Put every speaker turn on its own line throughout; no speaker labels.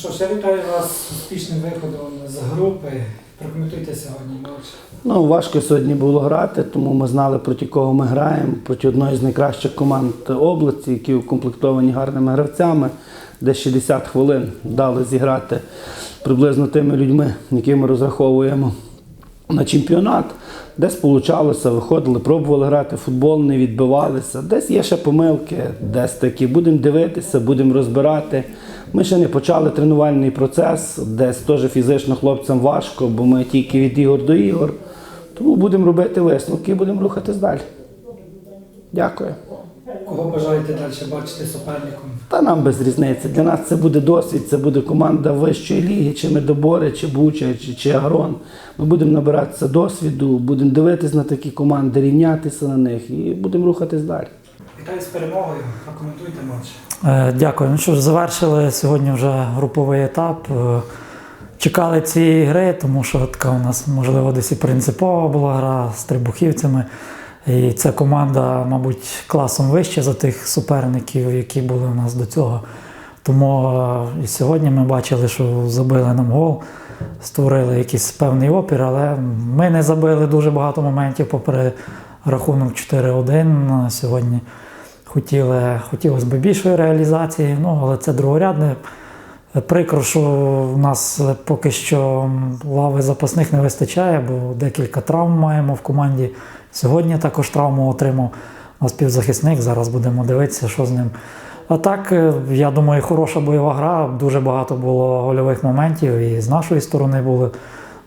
Що ж, я вітаю вас з успішним виходом з групи. Прокоментуйте сьогодні матч.
Ну, важко сьогодні було грати, тому ми знали, проти кого ми граємо, проти одної з найкращих команд області, які укомплектовані гарними гравцями, де 60 хвилин дали зіграти приблизно тими людьми, які ми розраховуємо на чемпіонат. Десь получалося, виходили, пробували грати футбол, не відбивалися. Десь є ще помилки, десь такі. Будемо дивитися, будемо розбирати. Ми ще не почали тренувальний процес, десь теж фізично хлопцям важко, бо ми тільки від ігор до ігор. Тому будемо робити висновки і будемо рухатись далі. Дякую.
Кого бажаєте далі бачити суперником?
Та нам без різниці. Для нас це буде досвід, це буде команда вищої ліги, чи Медобори, чи Буча, чи, чи Агрон. Ми будемо набиратися досвіду, будемо дивитись на такі команди, рівнятися на них і будемо рухатись далі.
Вітаю з перемогою. Прокоментуйте матч.
Е, Дякую. Ну що ж, завершили сьогодні вже груповий етап. Е, Чекали цієї гри, тому що така у нас, можливо, десь і принципова була гра з трибухівцями. І ця команда, мабуть, класом вище за тих суперників, які були у нас до цього. Тому е, і сьогодні ми бачили, що забили нам гол, створили якийсь певний опір, але ми не забили дуже багато моментів, попри рахунок 4-1 сьогодні. Хотіли, хотілося б більшої реалізації, ну, але це другорядне. Прикро, що в нас поки що лави запасних не вистачає, бо декілька травм маємо в команді. Сьогодні також травму отримав у нас півзахисник. Зараз будемо дивитися, що з ним. А так, е, я думаю, хороша бойова гра. Дуже багато було гольових моментів. І з нашої сторони було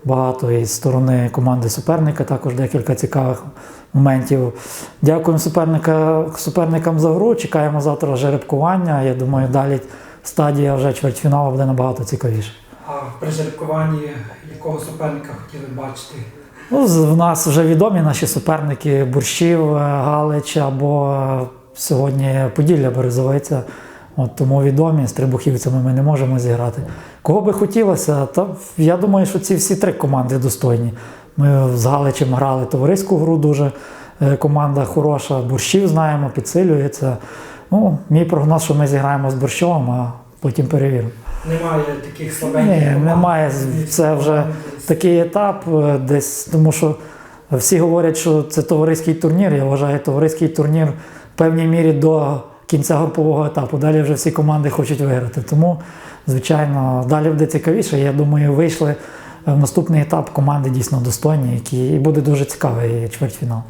багато, і з сторони команди суперника також декілька цікавих моментів. Дякуємо суперника, суперникам за гру. Чекаємо завтра жеребкування. Я думаю, далі стадія вже чвертьфіналу буде набагато цікавіше.
А при жеребкуванні якого суперника хотіли бачити?
Ну, в нас вже відомі наші суперники Бурщів, Галич або сьогодні Поділля Березовиця. От тому відомі з трибухівцями ми не можемо зіграти. Кого би хотілося, та я думаю, що ці всі три команди достойні. Ми з Галичем грали товариську гру, дуже е, команда хороша. Борщів знаємо, підсилюється. Ну, мій прогноз, що ми зіграємо з борщовим, а потім перевіримо.
Немає таких слабеньких.
Ні,
команд.
немає. Це вже такий етап е, десь, тому що всі говорять, що це товариський турнір. Я вважаю, товариський турнір в певній мірі до кінця групового етапу. Далі вже всі команди хочуть виграти. Тому, звичайно, далі буде цікавіше. Я думаю, вийшли наступний етап команди дійсно достойні, які і буде дуже цікавий чвертьфінал.